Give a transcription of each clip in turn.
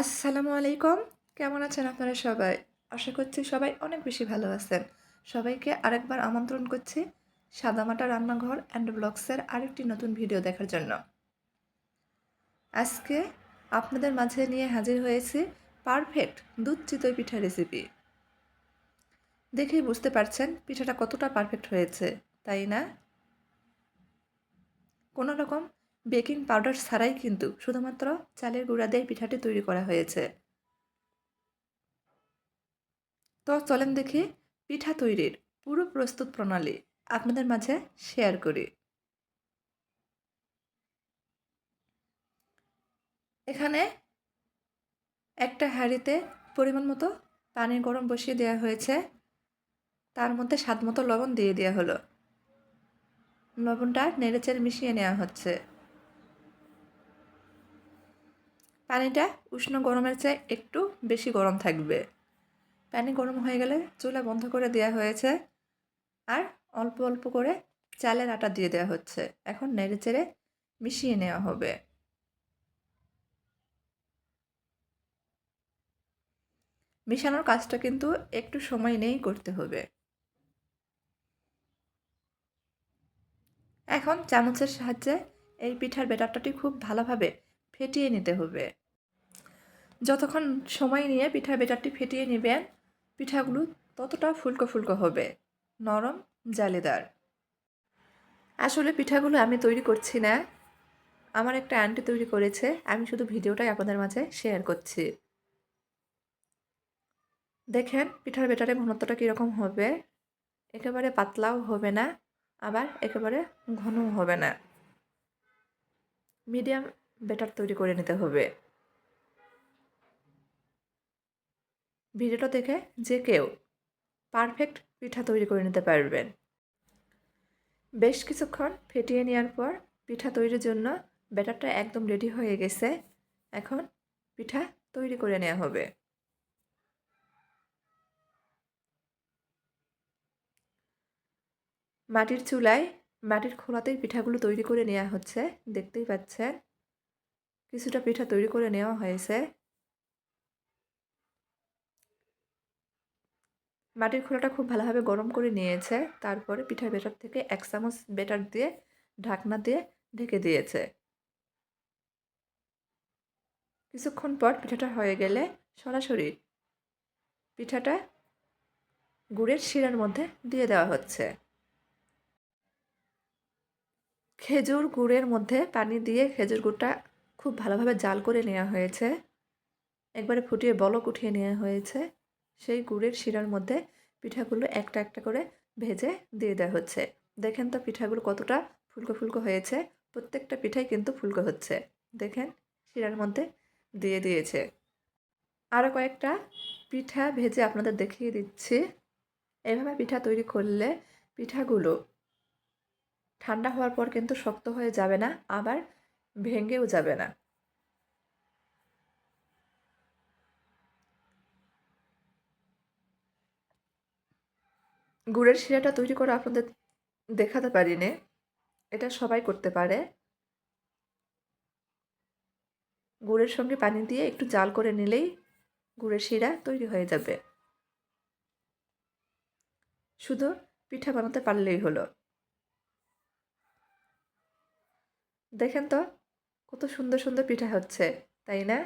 আসসালামু আলাইকুম। কেমন আছেন আপনারা সবাই? আশা করছি সবাই অনেক বেশি ভালো আছেন। সবাইকে আরেকবার আমন্ত্রণ করছি সাদামাটা রান্নাঘর অ্যান্ড ব্লগসের আরেকটি নতুন ভিডিও দেখার জন্য। আজকে আপনাদের মাঝে নিয়ে হাজির হয়েছি পারফেক্ট দুধ চিতই পিঠা রেসিপি দেখেই বুঝতে পারছেন পিঠাটা কতটা পারফেক্ট হয়েছে, তাই না? কোনো রকম বেকিং পাউডার ছাড়াই কিন্তু শুধুমাত্র চালের গুঁড়া দিয়ে পিঠাটি তৈরি করা হয়েছে। তো চলেন দেখি পিঠা তৈরির পুরো প্রস্তুত প্রণালী আপনাদের মাঝে শেয়ার করি। এখানে একটা হাঁড়িতে পরিমাণ মতো পানি গরম বসিয়ে দেওয়া হয়েছে। তার মধ্যে স্বাদ মতো লবণ দিয়ে দেওয়া হলো। লবণটা নেড়েচেড়ে মিশিয়ে নেওয়া হচ্ছে। পানিটা উষ্ণ গরমের চেয়ে একটু বেশি গরম থাকবে। পানি গরম হয়ে গেলে চুলা বন্ধ করে দেওয়া হয়েছে আর অল্প অল্প করে চালের আটা দিয়ে দেওয়া হচ্ছে। এখন নেড়ে চেড়ে মিশিয়ে নেওয়া হবে। মিশানোর কাজটা কিন্তু একটু সময় নিয়েই করতে হবে। এখন চামচের সাহায্যে এই পিঠার বেটারটাটি খুব ভালোভাবে ফেটিয়ে নিতে হবে। যতক্ষণ সময় নিয়ে পিঠার বেটারটি ফেটিয়ে নেবেন, পিঠাগুলো ততটা ফুলকো ফুলকো হবে, নরম, জালেদার। আসলে পিঠাগুলো আমি তৈরি করছি না। আমার একটা আন্টি তৈরি করেছে, আমি শুধু ভিডিওটাই আপনাদের মাঝে শেয়ার করছি। দেখেন, পিঠার বেটারের ঘনত্বটা কীরকম হবে? একেবারে পাতলাও হবে না, আবার একেবারে ঘনও হবে না। মিডিয়াম বেটার তৈরি করে নিতে হবে। ভিডিওটা দেখে যে কেউ পারফেক্ট পিঠা তৈরি করে নিতে পারবেন। বেশ কিছুক্ষণ ফেটিয়ে নেওয়ার পর পিঠা তৈরির জন্য ব্যাটারটা একদম রেডি হয়ে গেছে। এখন পিঠা তৈরি করে নেওয়া হবে। মাটির চুলায় মাটির খোলাতেই পিঠাগুলো তৈরি করে নেওয়া হচ্ছে। দেখতেই পাচ্ছেন। কিছুটা পিঠা তৈরি করে নেওয়া হয়েছে। মাটির খোলাটা খুব ভালোভাবে গরম করে নিয়েছে। তারপরে পিঠার বেটার থেকে এক চামচ বেটার দিয়ে ঢাকনা দিয়ে ঢেকে দিয়েছে। কিছুক্ষণ পর পিঠাটা হয়ে গেলে সরাসরি পিঠাটা গুড়ের শিরার মধ্যে দিয়ে দেওয়া হচ্ছে। খেজুর গুড়ের মধ্যে পানি দিয়ে খেজুর গুড়টা খুব ভালোভাবে জাল করে নেওয়া হয়েছে। একবারে ফুটিয়ে বলক উঠিয়ে নেওয়া হয়েছে। সেই গুড়ের শিরার মধ্যে পিঠাগুলো একটা একটা করে ভেজে দিয়ে দেওয়া হচ্ছে। দেখেন তো পিঠাগুলো কতটা ফুলকো ফুলকো হয়েছে। প্রত্যেকটা পিঠাই কিন্তু ফুলকো হচ্ছে। দেখেন, শিরার মধ্যে দিয়ে দিয়েছে। আরও কয়েকটা পিঠা ভেজে আপনাদের দেখিয়ে দিচ্ছি। এভাবে পিঠা তৈরি করলে পিঠাগুলো ঠান্ডা হওয়ার পর কিন্তু শক্ত হয়ে যাবে না। আবার ভেঙেও যাবে না। গুড়ের শিরাটা তৈরি করে আপনাদের দেখাতে পারিনি। এটা সবাই করতে পারে। গুড়ের সঙ্গে পানি দিয়ে একটু জাল করে নিলেই গুড়ের শিরা তৈরি হয়ে যাবে। শুধু পিঠা বানাতে পারলেই হলো। দেখেন তো কত সুন্দর সুন্দর পিঠা হচ্ছে, তাই না?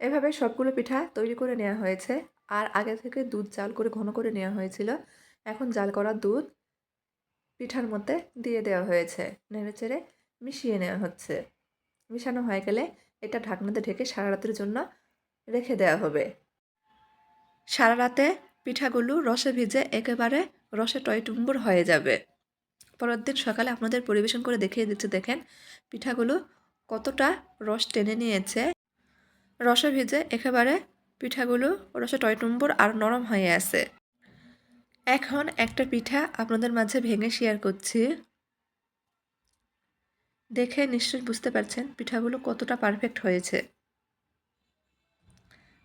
এভাবে সবগুলো পিঠা তৈরি করে নেওয়া হয়েছে। আর আগে থেকে দুধ জাল করে ঘন করে নেওয়া হয়েছিল। এখন জাল করা দুধ পিঠার মধ্যে দিয়ে দেওয়া হয়েছে। নেড়েচেড়ে মিশিয়ে নেওয়া হচ্ছে। মিশানো হয়ে গেলে এটা ঢাকনাতে ঢেকে সারা রাতের জন্য রেখে দেওয়া হবে। সারা রাতে পিঠাগুলো রসে ভিজে একেবারে রসে টয়টুম্বুর হয়ে যাবে। পরের দিন সকালে আপনাদের পরিবেশন করে দেখিয়ে দিচ্ছে, দেখেন পিঠাগুলো কতটা রস টেনে নিয়েছে। রসে ভিজে একেবারে পিঠাগুলো রসে টয়টুম্বুর আর নরম হয়ে আছে। এখন একটা পিঠা আপনাদের মাঝে ভেঙে শেয়ার করছি। দেখে নিশ্চয়ই বুঝতে পারছেন পিঠাগুলো কতটা পারফেক্ট হয়েছে।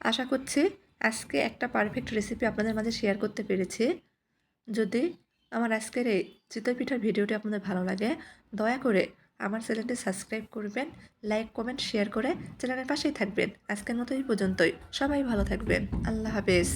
আশা করছি আজকে একটা পারফেক্ট রেসিপি আপনাদের মাঝে শেয়ার করতে পেরেছি। যদি আমার আজকের এই চিতই পিঠার ভিডিওটি আপনাদের ভালো লাগে, দয়া করে আমার চ্যানেলটি সাবস্ক্রাইব করবেন লাইক কমেন্ট শেয়ার করে চ্যানেলের পাশেই থাকবেন। আজকের মতো এই পর্যন্তই। সবাই ভালো থাকবেন। আল্লাহ হাফেজ।